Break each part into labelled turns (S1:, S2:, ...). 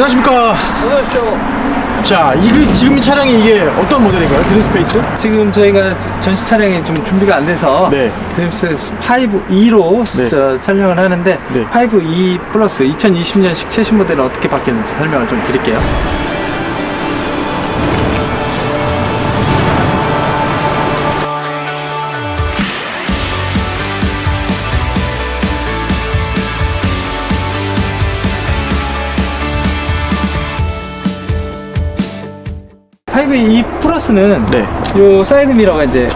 S1: 안녕하십니까. 자, 이게 지금 이 차량이 이게 어떤 모델인가요? 드림스페이스?
S2: 지금 저희가 전시 촬영이 좀 준비가 안 돼서
S1: 네.
S2: 드림스 5E로
S1: 네.
S2: 촬영을 하는데
S1: 네.
S2: 5E 플러스 2020년식 최신 모델은 어떻게 바뀌었는지 설명을 좀 드릴게요. 플러스는
S1: 네.
S2: 요 사이드 미러가 이제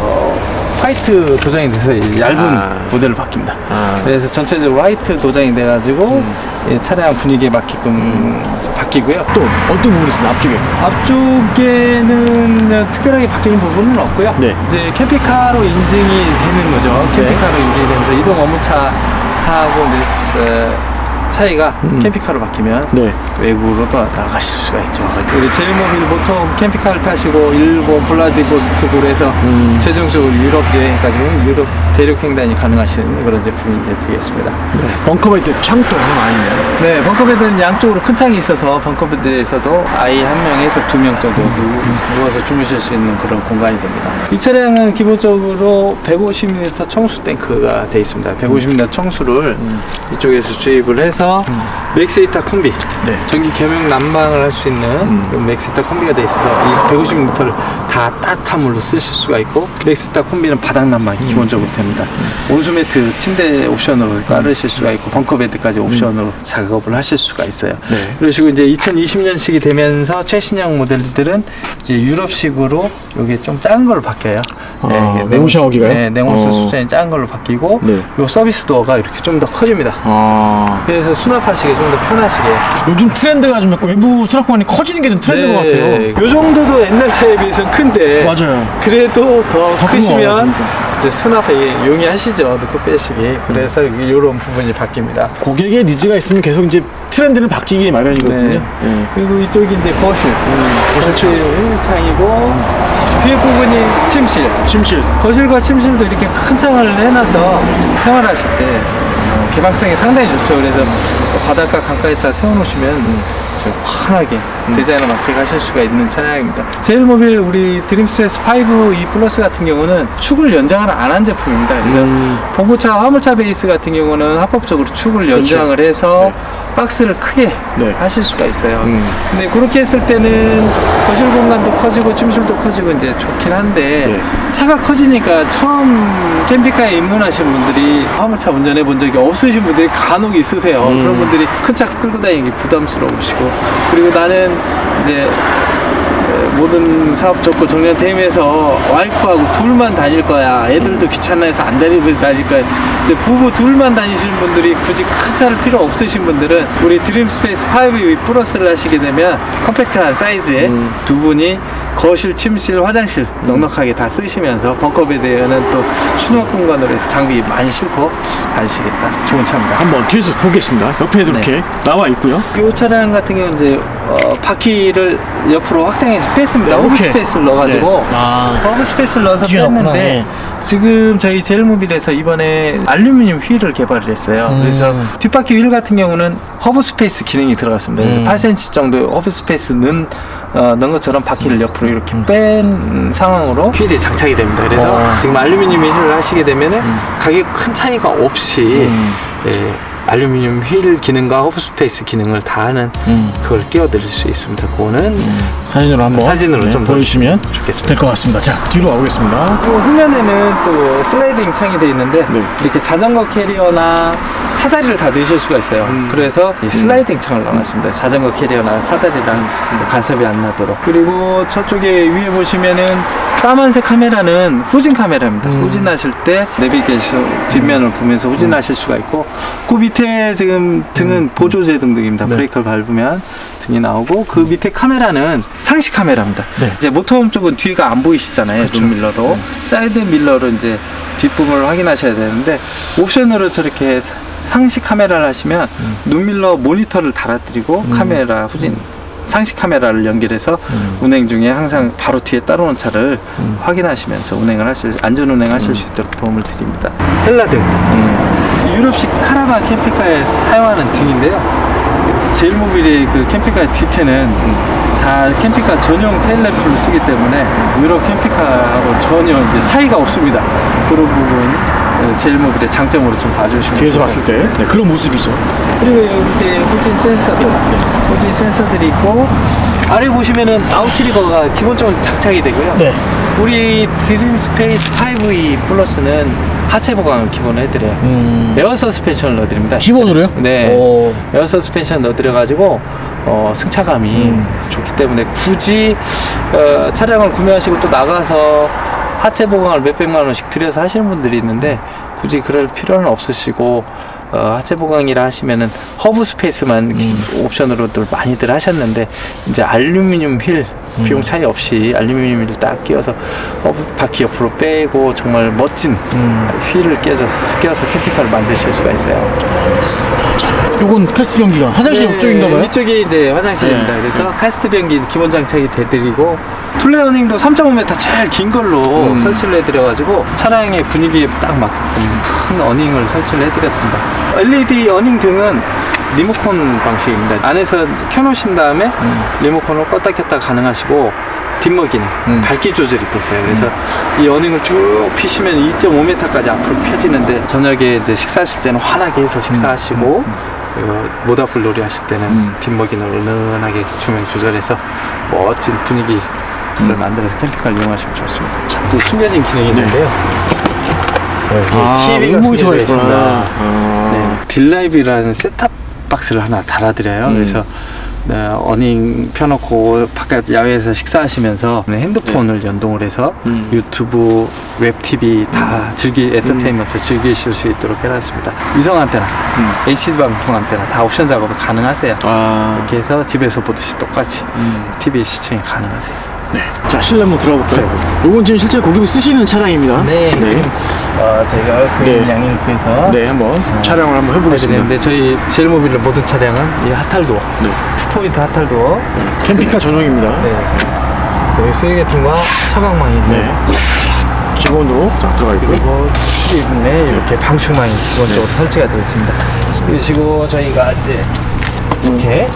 S2: 어, 화이트 도장이 돼서 이 얇은
S1: 아.
S2: 모델로 바뀝니다.
S1: 아.
S2: 그래서 전체적으로 화이트 도장이 돼가지고 이 차량 분위기에 맞게끔 바뀌고요.
S1: 또 어떤 부분이 있어요? 앞쪽에.
S2: 앞쪽에는 특별하게 바뀌는 부분은 없고요.
S1: 네.
S2: 이제 캠핑카로 인증이 되는 거죠.
S1: 네.
S2: 캠핑카로 인증이 되면서 이동 업무차하고 이제 어, 차이가 캠핑카로 바뀌면
S1: 네.
S2: 외국으로도 나가실 수가 있죠. 우리 제일모빌 보통 캠핑카를 타시고 일본 블라디보스토크로 해서
S1: 음.
S2: 최종적으로 유럽 여행까지 유럽 대륙 횡단이 가능하신 그런 제품이 이제 되겠습니다.
S1: 벙커바이트 창도 하나 아니네요.
S2: 네, 벙커베드는 양쪽으로 큰 창이 있어서 벙커베드에서도 아이 한 명에서 두 명 정도 누, 누워서 주무실 수 있는 그런 공간이 됩니다. 이 차량은 기본적으로 150mm 청수 탱크가 되어 있습니다. 150mm 청수를 이쪽에서 주입을 해서 맥스이타 콤비,
S1: 네.
S2: 전기 겸용 난방을 할 수 있는 그 맥스이타 콤비가 되어 있어서 이 150m를 다 따뜻한 물로 쓰실 수가 있고 맥스이타 콤비는 바닥 난방이 기본적으로 됩니다. 온수 매트 침대 옵션으로 깔으실 수가 있고 벙커 베드까지 옵션으로 작업을 하실 수가 있어요.
S1: 네.
S2: 그러시고 이제 2020년식이 되면서 최신형 모델들은 이제 유럽식으로 이게 좀 작은 걸로 바뀌어요.
S1: 아,
S2: 이게
S1: 냉온 샤워기가요?
S2: 네, 냉온수
S1: 어.
S2: 수준이 작은 걸로 바뀌고
S1: 네.
S2: 요 서비스 도어가 이렇게 좀 더 커집니다.
S1: 아.
S2: 그래서 수납하시기 좀 더 편하시게
S1: 요즘 트렌드가 좀 약간 외부 수납 공간이 커지는 게 좀 트렌드인 것 같아요.
S2: 네. 요 정도도 옛날 차에 비해서는 큰데
S1: 맞아요.
S2: 그래도 더
S1: 더
S2: 크시면 이제 수납에 용이하시죠 넣고 빼시기 그래서 이런 부분이 바뀝니다
S1: 고객의 니즈가 있으면 계속 이제 트렌드는 바뀌기 마련이거든요.
S2: 네.
S1: 네.
S2: 그리고 이쪽이 이제 거실 거실 창이고 뒤에 부분이 침실
S1: 침실.
S2: 거실과 침실도 이렇게 큰 창을 해놔서 생활하실 때 어, 개방성이 상당히 좋죠. 그래서 바닷가 강가에 다 세워놓으시면 저 환하게 디자인을 맞게 가실 수가 있는 차량입니다. 제일모빌 우리 드림스트레스 5E 플러스 같은 경우는 축을 연장을 안 한 제품입니다. 그래서
S1: 음.
S2: 봉고차 화물차 베이스 같은 경우는 합법적으로 축을 연장을 해서 박스를 크게
S1: 네.
S2: 하실 수가 있어요.
S1: 음.
S2: 근데 그렇게 했을 때는 거실 공간도 커지고 침실도 커지고 이제 좋긴 한데
S1: 네.
S2: 차가 커지니까 처음 캠핑카에 입문하신 분들이 화물차 운전해 본 적이 없으신 분들이 간혹 있으세요.
S1: 음.
S2: 그런 분들이 큰 차 끌고 다니기 부담스러우시고 그리고 나는 이제 모든 사업 접고 정년 퇴임해서 와이프하고 둘만 다닐 거야. 애들도 귀찮아해서 안 다니고 다닐 거야. 이제 부부 둘만 다니시는 분들이 굳이 큰 차를 필요 없으신 분들은 우리 드림스페이스 5 플러스를 하시게 되면 컴팩트한 사이즈에 두 분이 거실, 침실, 화장실 넉넉하게 다 쓰시면서 벙커베드에는 또 수납 공간으로 해서 장비 많이 싣고 다니시겠다. 좋은 차입니다.
S1: 한번 뒤에서 보겠습니다. 옆에도
S2: 네.
S1: 이렇게 나와 있고요.
S2: 이 차량 같은 경우는 이제 어, 바퀴를 옆으로 확장해서 뺐습니다.
S1: 네,
S2: 오브
S1: 오케이.
S2: 스페이스를 넣어가지고
S1: 네. 아.
S2: 허브 스페이스를 넣어서
S1: 뒤에.
S2: 뺐는데
S1: 네.
S2: 지금 저희 제일모빌에서 이번에 알루미늄 휠을 개발을 했어요.
S1: 음.
S2: 그래서 뒷바퀴 휠 같은 경우는 허브 스페이스 기능이 들어갔습니다. 그래서
S1: 음.
S2: 8cm 정도 허브 스페이스 넣은, 어, 넣은 것처럼 바퀴를 옆으로 이렇게 뺀 상황으로 휠이 장착이 됩니다. 그래서
S1: 음. 어. 음.
S2: 지금 알루미늄 휠을 하시게 되면 은 가격 큰 차이가 없이
S1: 음.
S2: 예, 알루미늄 휠 기능과 허브 스페이스 기능을 다 하는
S1: 음.
S2: 그걸 끼워드릴 수 있습니다. 그거는
S1: 사진으로 한번
S2: 사진으로
S1: 네,
S2: 좀더
S1: 보여주시면
S2: 좋겠습니다.
S1: 될 것 같습니다. 자, 뒤로 가보겠습니다.
S2: 그리고 후면에는 또 슬라이딩 창이 되어 있는데
S1: 네.
S2: 이렇게 자전거 캐리어나 사다리를 다 넣으실 수가 있어요.
S1: 음.
S2: 그래서 이 슬라이딩 창을 넣어놨습니다. 자전거 캐리어나 사다리랑 뭐 간섭이 안 나도록. 그리고 저쪽에 위에 보시면은 까만색 카메라는 후진 카메라입니다.
S1: 음.
S2: 후진하실 때 내비게이션 뒷면을 보면서 후진하실 수가 있고 그 밑에 지금 등은 보조제 등등입니다.
S1: 음. 네.
S2: 브레이크를 밟으면 등이 나오고 그 밑에 카메라는 상시 카메라입니다.
S1: 네.
S2: 이제 모터홈 쪽은 뒤가 안 보이시잖아요.
S1: 그렇죠.
S2: 눈 밀러로 사이드 밀러로 이제 뒷부분을 확인하셔야 되는데 옵션으로 저렇게 사- 상시 카메라를 하시면
S1: 음.
S2: 눈밀러 모니터를 달아드리고 카메라 후진 상시 카메라를 연결해서
S1: 음.
S2: 운행 중에 항상 바로 뒤에 따라오는 차를 확인하시면서 운행을 하실 안전 운행하실
S1: 음.
S2: 수 있도록 도움을 드립니다. 헬라등 유럽식 카라반 캠핑카에 사용하는 등인데요. 제일모빌의 그 캠핑카 뒤태는 다 캠핑카 전용 테일램프를 쓰기 때문에 유럽 캠핑카하고 전혀 이제 차이가 없습니다. 그런 부분 어, 제일모빌의 장점으로 좀 봐주시면
S1: 뒤에서
S2: 좋을
S1: 봤을 것때 네, 그런 모습이죠.
S2: 그리고 여기 밑에 후진 센서들, 후진 센서들이 있고 아래 보시면은 아웃트리거가 기본적으로 장착이 되고요.
S1: 네.
S2: 우리 드림 스페이스 5E 플러스는 하체 보강을 기본으로 해드려요.
S1: 음.
S2: 에어 서스펜션을 넣어드립니다.
S1: 기본으로요?
S2: 네.
S1: 오.
S2: 에어 서스펜션 넣어드려가지고 어, 승차감이
S1: 음.
S2: 좋기 때문에 굳이 어, 차량을 구매하시고 또 나가서 하체 보강을 몇 백만 원씩 들여서 하시는 분들이 있는데 굳이 그럴 필요는 없으시고 어, 하체 보강이라 하시면은 허브 스페이스만
S1: 음.
S2: 옵션으로들 많이들 하셨는데 이제 알루미늄 휠
S1: 음.
S2: 비용 차이 없이 알루미늄 휠딱 끼워서 허브 바퀴 옆으로 빼고 정말 멋진
S1: 음.
S2: 휠을 끼워서 끼워서 캠핑카를 만드실 수가 있어요.
S1: 자, 요건 캐스트 경기가 화장실 옆쪽인가 봐요.
S2: 네, 이쪽이 이제 화장실입니다.
S1: 네.
S2: 그래서 카스트 변기 기본 장착이 돼드리고 툴레어닝도 3.5m 제일 긴 걸로
S1: 음.
S2: 설치를 해드려가지고 차량의 분위기에 딱 맞게끔 큰 어닝을 설치를 해드렸습니다. LED 어닝 등은 리모컨 방식입니다. 안에서 켜놓으신 다음에 리모컨을 껐다 켰다 가능하시고 뒷머기는
S1: 음.
S2: 밝기 조절이 되세요. 그래서 이 어닝을 쭉 피시면 2.5m까지 앞으로 펴지는데 저녁에 이제 식사하실 때는 환하게 해서 식사하시고 그리고 모닥불 놀이 하실 때는
S1: 음.
S2: 뒷머기는 은은하게 조명 조절해서 멋진 분위기를 만들어서 캠핑카를 이용하시면 좋습니다. 또 숨겨진 기능이 있는데요. 여기 TV가
S1: 모니터가
S2: 숨겨져
S1: 있구나.
S2: 있습니다.
S1: 아.
S2: 네, 딜라이브라는 셋탑 박스를 하나 달아드려요.
S1: 음.
S2: 그래서 네, 어닝 펴놓고 바깥 야외에서 식사하시면서 핸드폰을 연동을 해서
S1: 음.
S2: 유튜브, 웹 TV 다 즐기 엔터테인먼트 즐기실 수 있도록 해놨습니다. 위성 안테나,
S1: 음.
S2: HD 방송 안테나 다 옵션 작업을 가능하세요.
S1: 아.
S2: 이렇게 해서 집에서 보듯이 똑같이
S1: 음.
S2: TV 시청이 가능하세요.
S1: 네. 자, 실내 한번 들어가 볼까요? 요건 지금 실제 고객이 쓰시는 차량입니다.
S2: 네, 지금 어, 저희가
S1: 네.
S2: 네. 양인구에서
S1: 네, 한번 촬영을 한번 해보겠습니다.
S2: 근데 저희 제일모빌의 모든 차량은 이 하탈도어,
S1: 네.
S2: 투포인트 하탈도어,
S1: 캠핑카 전용입니다.
S2: 네. 여기 스웨게팅과 차광망이 있는
S1: 네. 기본으로 자, 들어가 있고요.
S2: 그리고 부분에 이렇게 방충망이 기본적으로 설치가 되어 있습니다. 그리고 저희가 이제 이렇게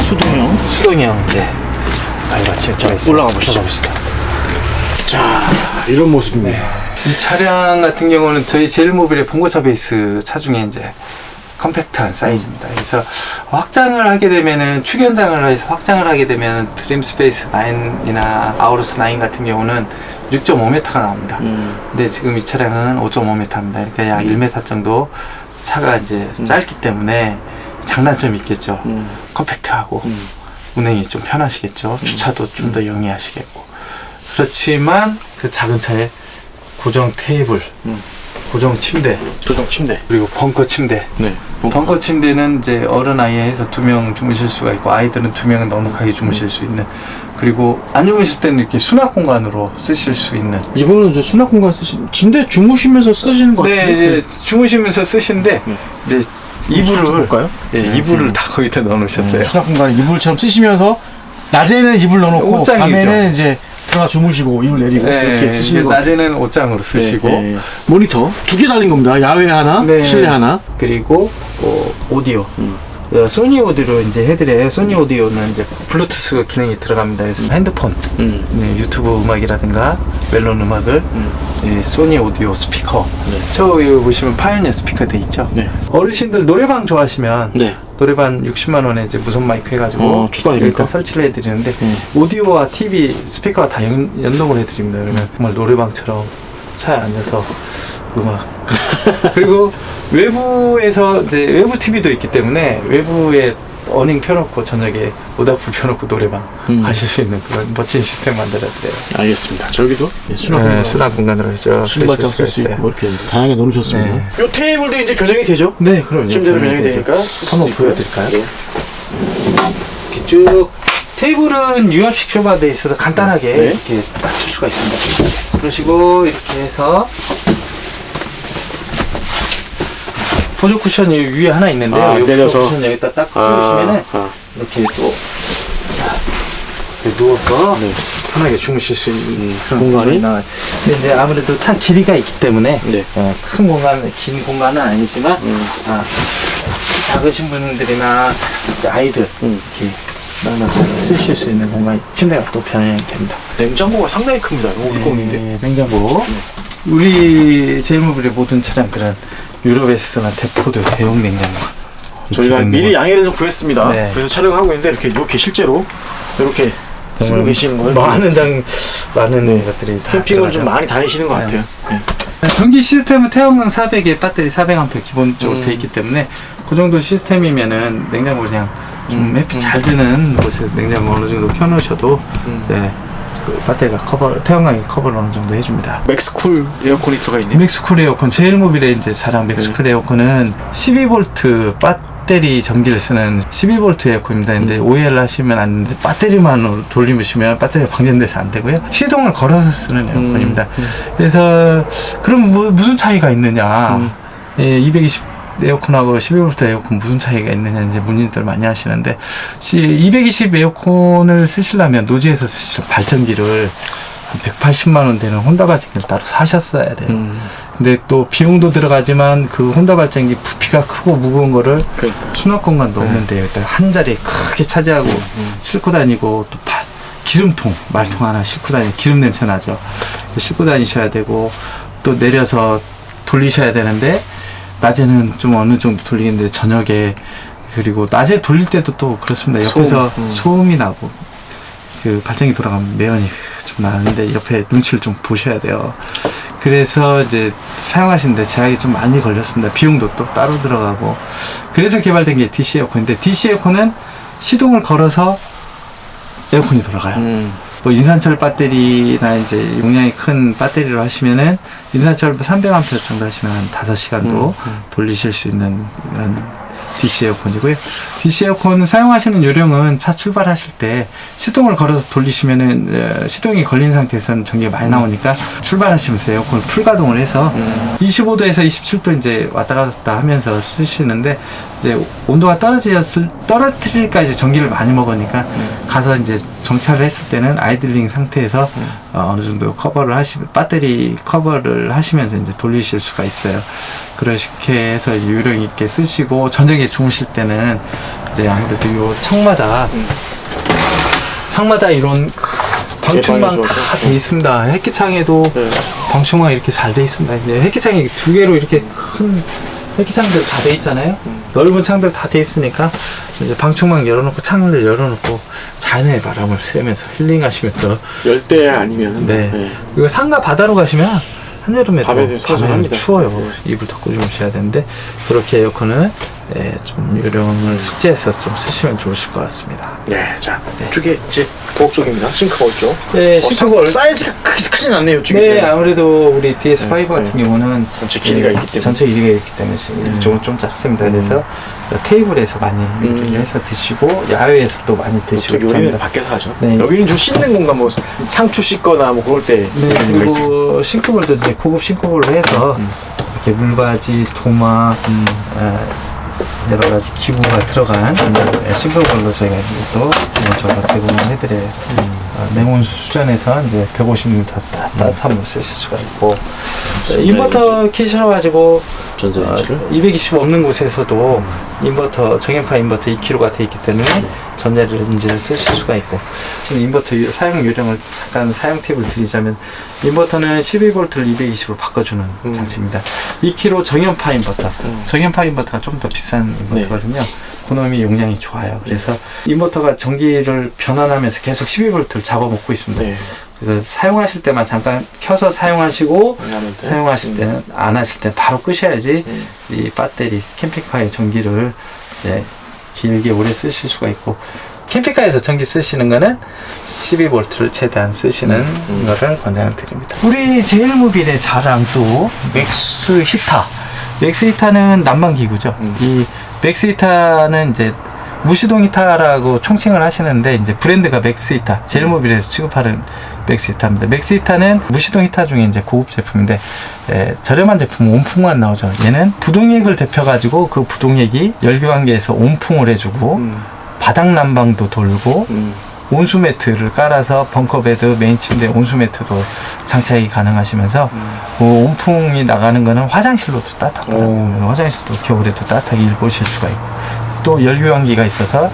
S1: 수동형.
S2: 수동형 이 제 발받침이
S1: 자, 올라가 보시죠.
S2: 보시죠.
S1: 자, 이런 모습입니다.
S2: 이 차량 같은 경우는 저희 제일모빌의 봉고차 베이스 차 중에 이제 컴팩트한 사이즈입니다. 그래서 확장을 하게 되면은 축연장을 해서 확장을 하게 되면 드림 스페이스 9이나 아우루스 9 같은 경우는 6.5m가 나옵니다.
S1: 음.
S2: 근데 지금 이 차량은 5.5m입니다. 그러니까 약 1m 정도 차가 이제 짧기 때문에 장단점이 있겠죠.
S1: 음.
S2: 컴팩트하고
S1: 음.
S2: 운행이 좀 편하시겠죠. 주차도 좀 더 영리하시겠고. 그렇지만 그 작은 차에 고정 테이블,
S1: 음.
S2: 고정 침대,
S1: 조정 침대.
S2: 그리고 벙커 침대.
S1: 네.
S2: 벙커 침대는 이제 어른 아이에서 두 명 주무실 수가 있고 아이들은 두 명은 넉넉하게 주무실 수 있는 그리고 안 주무실 때는 이렇게 수납 공간으로 쓰실 수 있는
S1: 이거는 이제 수납 공간 쓰신 침대 주무시면서 쓰시는 것
S2: 네,
S1: 같은데.
S2: 이제 주무시면서 쓰신데
S1: 네.
S2: 이제 이불을
S1: 볼까요?
S2: 예, 이불을 다 거기다 넣어놓으셨어요.
S1: 음, 수납 공간 이불처럼 쓰시면서 낮에는 이불 넣어놓고
S2: 옷장이죠.
S1: 밤에는 이제 들어가 주무시고 이불 내리고 이렇게
S2: 네,
S1: 쓰시는 거.
S2: 낮에는 옷장으로 쓰시고
S1: 네, 네. 모니터 두 개 달린 겁니다. 야외 하나,
S2: 네.
S1: 실내 하나.
S2: 그리고 어, 오디오 어, 소니 오디오로 이제 해드려요. 소니 오디오는 이제 블루투스 기능이 들어갑니다. 그래서 핸드폰,
S1: 음.
S2: 네, 유튜브 음악이라든가 멜론 음악을 이 소니 오디오 스피커.
S1: 네.
S2: 저 위에 보시면 파이어니어 스피커 돼 있죠.
S1: 네.
S2: 어르신들 노래방 좋아하시면
S1: 네.
S2: 노래방 60만 원에 이제 무선 마이크 해가지고
S1: 어, 추가됩니까?
S2: 여기다 설치를 해드리는데
S1: 음.
S2: 오디오와 TV 스피커가 다 연, 연동을 해드립니다. 그러면
S1: 음.
S2: 정말 노래방처럼 차에 앉아서 음악 그리고 외부에서 이제 외부 TV도 있기 때문에 외부에 어닝 펴놓고 저녁에 오닥불 펴놓고 노래방
S1: 음.
S2: 하실 수 있는 그런 멋진 시스템 만들어드려요.
S1: 알겠습니다. 저기도 예, 수납
S2: 네,
S1: 공간.
S2: 수납 공간으로 해서
S1: 신발장 쓸수 있고 이렇게 다양하게 놓으셨습니다.
S2: 네.
S1: 요 테이블도 이제 변형이 되죠?
S2: 네, 그럼요.
S1: 침대로 변형이 되니까 쓸수
S2: 한번. 보여드릴까요?
S1: 예.
S2: 이렇게 쭉 테이블은 유압식 쇼바돼 있어서 간단하게
S1: 네.
S2: 이렇게 맞출 수가 있습니다. 그러시고 이렇게 해서 보조 쿠션이 위에 하나 있는데요.
S1: 아,
S2: 이
S1: 내려서.
S2: 보조 쿠션 여기다 딱
S1: 아,
S2: 꽂으시면은
S1: 아.
S2: 이렇게 또 이렇게 누워서
S1: 네.
S2: 편하게 주무실 수 있는 그런
S1: 공간이?
S2: 나와요. 근데 이제 아무래도 차 길이가 있기 때문에
S1: 네.
S2: 어, 큰 공간, 긴 공간은 아니지만
S1: 음.
S2: 아, 작으신 분들이나 이제 아이들
S1: 음.
S2: 이렇게 넉넉하게 쓰실 수 있는 공간이 침대가 또 변형이 됩니다.
S1: 냉장고가 상당히 큽니다. 이거 우리 거인데.
S2: 네, 냉장고. 우리 제일모빌의 모든 차량들은 유럽에서나 대포드 대용 냉장고.
S1: 저희가 미리 양해를 좀 구했습니다.
S2: 네.
S1: 그래서 촬영하고 있는데 이렇게 이렇게 실제로 이렇게 쓰고 계시는 거예요.
S2: 많은 장 많은 것들이 다
S1: 캠핑을 좀. 많이 다니시는 것
S2: 네.
S1: 같아요. 네.
S2: 전기 시스템은 태양광 400에 배터리 400A 기본적으로
S1: 음.
S2: 돼 있기 때문에 그 정도 시스템이면은 냉장고 그냥 좀
S1: 음,
S2: 햇빛
S1: 음.
S2: 잘 드는 곳에서 냉장고 어느 정도 켜놓으셔도
S1: 음.
S2: 네, 그 배터리가 커버 태양광이 커버를 어느 정도 해줍니다.
S1: 맥스쿨 에어컨이 들어가 있네요.
S2: 맥스쿨 에어컨 제일 모빌의 이제 자랑 맥스쿨
S1: 네.
S2: 에어컨은 12V 배터리 전기를 쓰는 12V 에어컨입니다. 근데
S1: 음.
S2: 오해를 하시면 안 되는데 배터리만으로 돌리시면 배터리가 방전돼서 안 되고요. 시동을 걸어서 쓰는 에어컨입니다.
S1: 음.
S2: 그래서 그럼 뭐, 무슨 차이가 있느냐?
S1: 음.
S2: 예, 220 에어컨하고 12V 에어컨 무슨 차이가 있느냐 이제 문의들 많이 하시는데 220 에어컨을 쓰시려면 노지에서 쓰실 발전기를 한 180만 원 되는 혼다 발전기를 따로 사셨어야 돼요.
S1: 음.
S2: 근데 또 비용도 들어가지만 그 혼다 발전기 부피가 크고 무거운 거를
S1: 그러니까.
S2: 수납 공간도 없는데 여기다 한 자리에 크게 차지하고 싣고 다니고 또 바- 기름통 말통 하나 싣고 다니고 기름 냄새 나죠 싣고 다니셔야 되고 또 내려서 돌리셔야 되는데 낮에는 좀 어느 정도 돌리겠는데 저녁에 그리고 낮에 돌릴 때도 또 그렇습니다 옆에서
S1: 소음, 음.
S2: 소음이 나고 그 발전기 돌아가면 매연이 좀 나는데 옆에 눈치를 좀 보셔야 돼요. 그래서 이제 사용하시는데 제약이 좀 많이 걸렸습니다. 비용도 또 따로 들어가고. 그래서 개발된 게 DC 에어컨인데 DC 에어컨은 시동을 걸어서 에어컨이 돌아가요.
S1: 음.
S2: 뭐 인산철 배터리나 이제 용량이 큰 배터리로 하시면은 인산철 300A 정도 하시면 한 5시간도
S1: 음, 음.
S2: 돌리실 수 있는 이런 DC 에어컨이고요. DC 에어컨 사용하시는 요령은 차 출발하실 때 시동을 걸어서 돌리시면은 어, 시동이 걸린 상태에서는 전기가 많이 나오니까 출발하시면서 에어컨을 풀 가동을 해서
S1: 음.
S2: 25도에서 27도 이제 왔다 갔다 하면서 쓰시는데 이제 온도가 떨어졌을 떨어뜨릴까지 전기를 많이 먹으니까 가서 이제 정차를 했을 때는 아이들링 상태에서 어, 어느 정도 커버를 하시 배터리 커버를 하시면서 이제 돌리실 수가 있어요. 그렇게 해서 요령 있게 쓰시고 저녁에 주무실 때는 이제 아무래도 요 창마다 창마다 이런 방충망 다. 돼 있습니다. 햇기창에도
S1: 네.
S2: 방충망 이렇게 잘 돼 있습니다. 이제 햇기창이 두 개로 이렇게 큰 햇기창들 다 돼 있잖아요.
S1: 음.
S2: 넓은 창들 다 돼 있으니까 이제 방충망 열어놓고 창을 열어놓고 자연의 바람을 쐬면서 힐링하시면서
S1: 열대 아니면
S2: 네. 이거 산과 바다로 가시면 한여름에
S1: 밤에 선선합니다.
S2: 추워요.
S1: 네.
S2: 이불 덮고 주무셔야 되는데 그렇게 에어컨은 예, 좀 요령을 숙지해서 좀 쓰시면 좋으실 것 같습니다.
S1: 네, 자 이쪽에 이제 부엌 쪽입니다. 싱크볼 쪽.
S2: 네,
S1: 어,
S2: 싱크볼.
S1: 사- 사이즈가 크지, 크진 않네요. 이쪽에.
S2: 네, 아무래도 우리 DS5
S1: 네,
S2: 같은
S1: 네.
S2: 경우는
S1: 전체 길이가
S2: 예,
S1: 있기 때문에.
S2: 전체 길이가 있기 때문에 이쪽은 좀 작습니다. 그래서 테이블에서 많이 요리를 해서 드시고 야외에서 또 많이 드시고 이렇게
S1: 요리는
S2: 합니다.
S1: 밖에서 하죠.
S2: 네.
S1: 여기는 좀 씻는 공간, 뭐 상추 씻거나 뭐 그럴 때
S2: 네. 그리고 싱크볼도 이제 고급 싱크볼로 해서
S1: 음.
S2: 이렇게 물바지, 도마, 어, 여러 가지 기구가 들어간 예, 싱크볼로 저희가 또 저가 제공을 해드려요. 어, 냉온수 수전에서 이제 150m 따, 따뜻한 물 쓰실 수가 있고 어, 인버터 키셔가지고
S1: 전자레인지를.
S2: 220 없는 곳에서도 인버터 정연파 인버터 2kg가 돼 있기 때문에 전자레인지를 쓰실 수가 있고 지금 인버터 유- 사용 요령을 잠깐 사용 팁을 드리자면 인버터는 12V를 220으로 바꿔주는
S1: 음.
S2: 장치입니다. 2kg 정연파 인버터
S1: 음.
S2: 정연파 인버터가 좀 더 비싼 인버터거든요. 그놈이 용량이 좋아요. 그래서 인버터가 전기를 변환하면서 계속 12V를 잡아먹고 있습니다.
S1: 네.
S2: 그래서 사용하실 때만 잠깐 켜서 사용하시고
S1: 때.
S2: 사용하실
S1: 음.
S2: 때는 안 하실 때 바로 끄셔야지
S1: 음.
S2: 이 배터리 캠핑카의 전기를 이제 길게 오래 쓰실 수가 있고 캠핑카에서 전기 쓰시는 거는 12V를 최대한 쓰시는
S1: 음.
S2: 거를 권장을 드립니다. 우리 제일모빌의 자랑 또 맥스 히터. 맥스 히터는 난방 기구죠.
S1: 음.
S2: 이 맥스 히터는 이제 무시동 히터라고 총칭을 하시는데 이제 브랜드가 맥스 히터. 제일모빌에서 취급하는 맥스 히터입니다. 맥스 히터는 무시동 히터 중에 이제 고급 제품인데 에, 저렴한 제품 온풍만 나오죠. 얘는 부동액을 데펴 가지고 그 부동액이 열교환기에서 온풍을 해주고
S1: 음.
S2: 바닥 난방도 돌고
S1: 음.
S2: 온수 매트를 깔아서 벙커 베드 메인 침대 온수 매트도 장착이 가능하시면서 그 온풍이 나가는 거는 화장실로도 따뜻하거든요. 화장실도 겨울에도 따뜻하게 일보실 수가 있고 또 열교환기가 있어서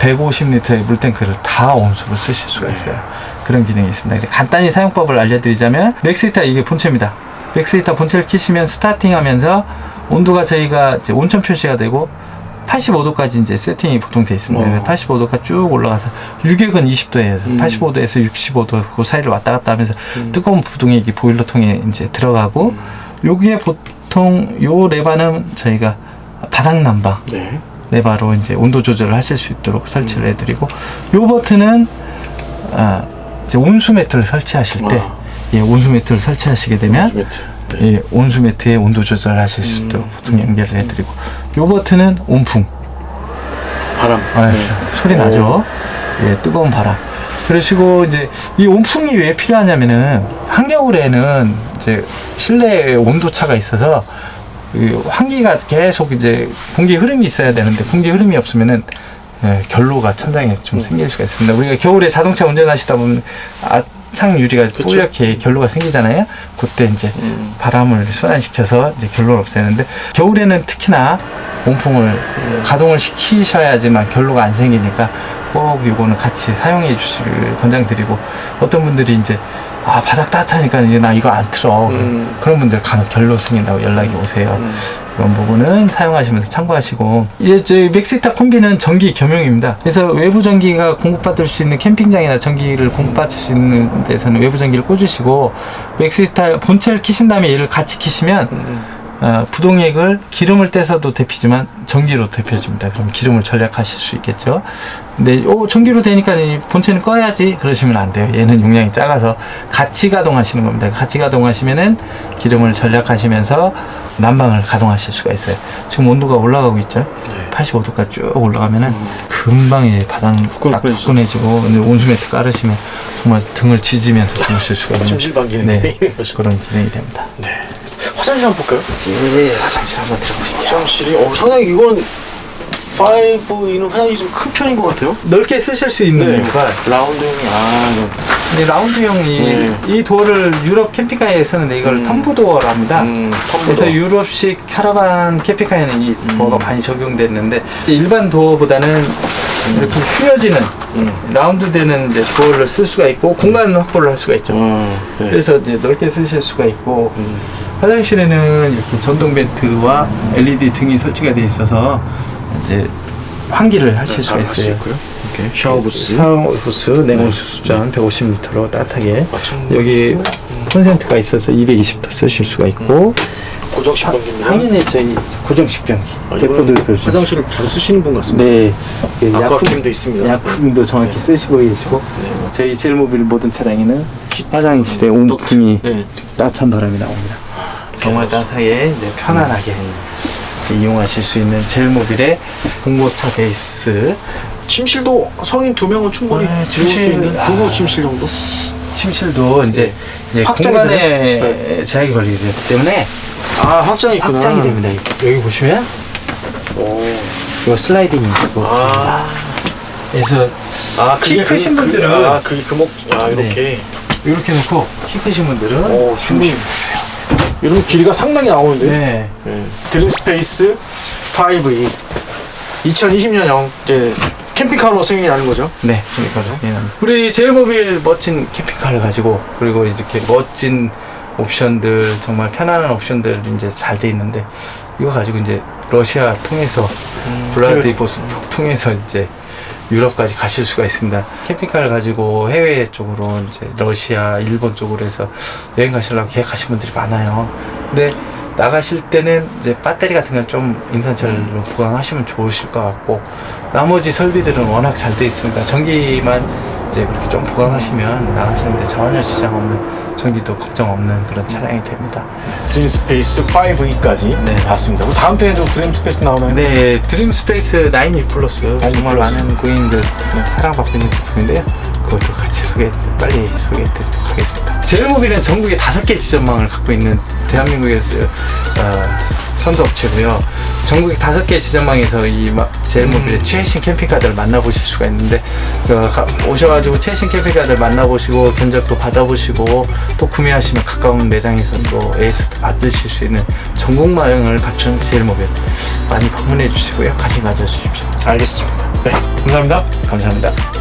S2: 150리터의 물탱크를 다 온수로 쓰실 수가 있어요. 그런 기능이 있습니다. 간단히 사용법을 알려드리자면 맥스히터 이게 본체입니다. 맥스히터 본체를 키시면 스타팅하면서 온도가 저희가 이제 온천 표시가 되고 85도까지 이제 세팅이 보통 돼 있습니다.
S1: 어.
S2: 85도가 쭉 올라가서 유격은 20도예요. 85도에서 65도 그 사이를 왔다 갔다 하면서 뜨거운 부동액이 보일러통에 이제 들어가고 여기에 보통 요 레바는 저희가 바닥 난방
S1: 네.
S2: 레바로 이제 온도 조절을 하실 수 있도록 설치를 해드리고 요 버튼은 아, 이제 온수 매트를 설치하실 때
S1: 아.
S2: 예, 온수 매트를 설치하시게 되면
S1: 매트. 네.
S2: 예, 온수 매트에 온도 조절을 하실 수 있도록 보통 연결을 해드리고 요 버튼은 온풍
S1: 바람.
S2: 아,
S1: 네.
S2: 소리 나죠 예, 뜨거운 바람 그러시고 이제 이 온풍이 왜 필요하냐면은 한겨울에는 이제 실내 온도 차가 있어서 이 환기가 계속 이제 공기 흐름이 있어야 되는데 공기 흐름이 없으면은 예, 결로가 천장에 좀 생길 수가 있습니다. 우리가 겨울에 자동차 운전하시다 보면 아 창 유리가 뿌옇게 결로가 생기잖아요. 그때 이제 바람을 순환시켜서 이제 결로를 없애는데 겨울에는 특히나 온풍을 가동을 시키셔야지만 결로가 안 생기니까 꼭 이거는 같이 사용해 주시길 권장드리고 어떤 분들이 이제 아 바닥 따뜻하니까 이제 나 이거 안 틀어.
S1: 음.
S2: 그런 분들 간혹 결로 생긴다고 연락이 오세요 그런 부분은 사용하시면서 참고하시고. 이제 저희 맥시타 콤비는 전기 겸용입니다. 그래서 외부 전기가 공급받을 수 있는 캠핑장이나 전기를 공급받을 수 있는 데서는 외부 전기를 꽂으시고 맥시타 본체를 키신 다음에 얘를 같이 키시면 어, 부동액을 기름을 떼서도 데피지만 전기로 데펴줍니다. 그럼 기름을 절약하실 수 있겠죠. 근데 오 전기로 되니까 이 본체는 꺼야지 그러시면 안 돼요. 얘는 용량이 작아서 같이 가동하시는 겁니다. 같이 가동하시면은 기름을 절약하시면서 난방을 가동하실 수가 있어요. 지금 온도가 올라가고 있죠. 85도까지 쭉 올라가면은 금방 이 바닥 딱 근데 온수매트 깔으시면 정말 등을 지지면서 주무실 수가 있는 네. 그런 기능이 됩니다.
S1: 네. 화장실 한번 볼까요?
S2: 예, 화장실 한번 들어보시죠.
S1: 화장실이 어 상당히 이건 5E는 화장실이 좀 큰 편인 것 같아요.
S2: 넓게 쓰실 수 있는
S1: 네.
S2: 이유가
S1: 라운드형이 아 이거
S2: 근데 라운드형이
S1: 네.
S2: 이 도어를 유럽 캠핑카에 쓰는데 이걸
S1: 음.
S2: 텀프 도어라 합니다.
S1: 음, 텀블러.
S2: 그래서 유럽식 카라반 캠핑카에는 이
S1: 음.
S2: 도어가 많이 적용됐는데 일반 도어보다는 이렇게 휘어지는
S1: 음.
S2: 라운드되는 이제 도어를 쓸 수가 있고 공간 확보를 할 수가 있죠.
S1: 어, 네.
S2: 그래서 이제 넓게 쓰실 수가 있고
S1: 음.
S2: 화장실에는 이렇게 전동 벤트와 LED 등이 설치가 되어 있어서 이제 환기를 하실 수가
S1: 네, 할수
S2: 있어요.
S1: 있고요. 이렇게 샤워 부스.
S2: 샤워 부스 냉온수 수전 150리터로 따뜻하게
S1: 마찬가지.
S2: 여기 콘센트가 있어서 220도 쓰실 수가 있고
S1: 고정 식방기입니다.
S2: 당연히 저희 고정 식 변기
S1: 아,
S2: 데코도
S1: 이거는
S2: 별수
S1: 화장실을 바로 쓰시는 분 같습니다.
S2: 네그
S1: 아쿠아캠도 있습니다.
S2: 약품도 정확히 쓰시고 계시고
S1: 네.
S2: 저희 젤모빌 모든 차량에는 화장실에 온풍이
S1: 네.
S2: 따뜻한 바람이 나옵니다. 정말 따뜻하게 이제 편안하게 이제 이용하실 수 있는 젤모빌의 공고차 베이스
S1: 침실도 성인 두 명은 충분히
S2: 네,
S1: 지울 수
S2: 침실.
S1: 있는
S2: 아.
S1: 부부 침실 정도.
S2: 침실도 이제, 이제
S1: 확장이
S2: 공간에
S1: 되네요?
S2: 제약이 걸리기 때문에
S1: 아 확장이 있구나.
S2: 확장이 됩니다. 여기 보시면
S1: 오.
S2: 이 슬라이딩이 있고
S1: 아.
S2: 그래서
S1: 아
S2: 키
S1: 그게
S2: 크신
S1: 그,
S2: 분들은
S1: 그, 아 그게 금옥 아
S2: 네.
S1: 이렇게
S2: 이렇게 놓고 키 크신 분들은
S1: 오 충분히 이런 길이가 상당히 나오는데.
S2: 네.
S1: 네. 드림 스페이스 5E 2020년형 이제 캠핑카로 승인이 나는 거죠.
S2: 네, 그렇습니다. 우리 제일모빌 멋진 캠핑카를 가지고 그리고 이렇게 멋진 옵션들 정말 편안한 옵션들 이제 잘 돼 있는데 이거 가지고 이제 러시아 통해서 블라디보스톡 통해서 이제 유럽까지 가실 수가 있습니다. 캠핑카를 가지고 해외 쪽으로 이제 러시아, 일본 쪽으로 해서 여행 가시려고 계획하신 분들이 많아요. 근데 나가실 때는 이제 배터리 같은 건 좀 인산철로 보강하시면 좋으실 것 같고 나머지 설비들은 워낙 잘 돼 있으니까 전기만 이제 그렇게 좀 보강하시면 나가시는데 전혀 지장 없는 전기도 걱정 없는 그런 차량이 됩니다.
S1: 드림 스페이스 5E까지
S2: 네.
S1: 봤습니다. 다음 편에도 드림 스페이스 나오나요?
S2: 네, 드림 스페이스 9U 플러스 정말
S1: 플러스.
S2: 많은 고객님들 사랑받고 있는 제품인데요. 그것도 같이 소개 빨리 소개해드리도록 하겠습니다. 제일모빌은 전국에 다섯 개 지점망을 갖고 있는 대한민국에서 어, 선도 업체고요. 전국 다섯 개 지점망에서 이 마- 제일모빌의 최신 캠핑카들을 만나보실 수가 있는데 그 가- 오셔가지고 최신 캠핑카들 만나보시고 견적도 받아보시고 또 구매하시면 가까운 매장에서 또 AS도 받으실 수 있는 전국망을 갖춘 제일모빌 많이 방문해 주시고요 관심 가져주십시오
S1: 알겠습니다. 네, 감사합니다.
S2: 감사합니다.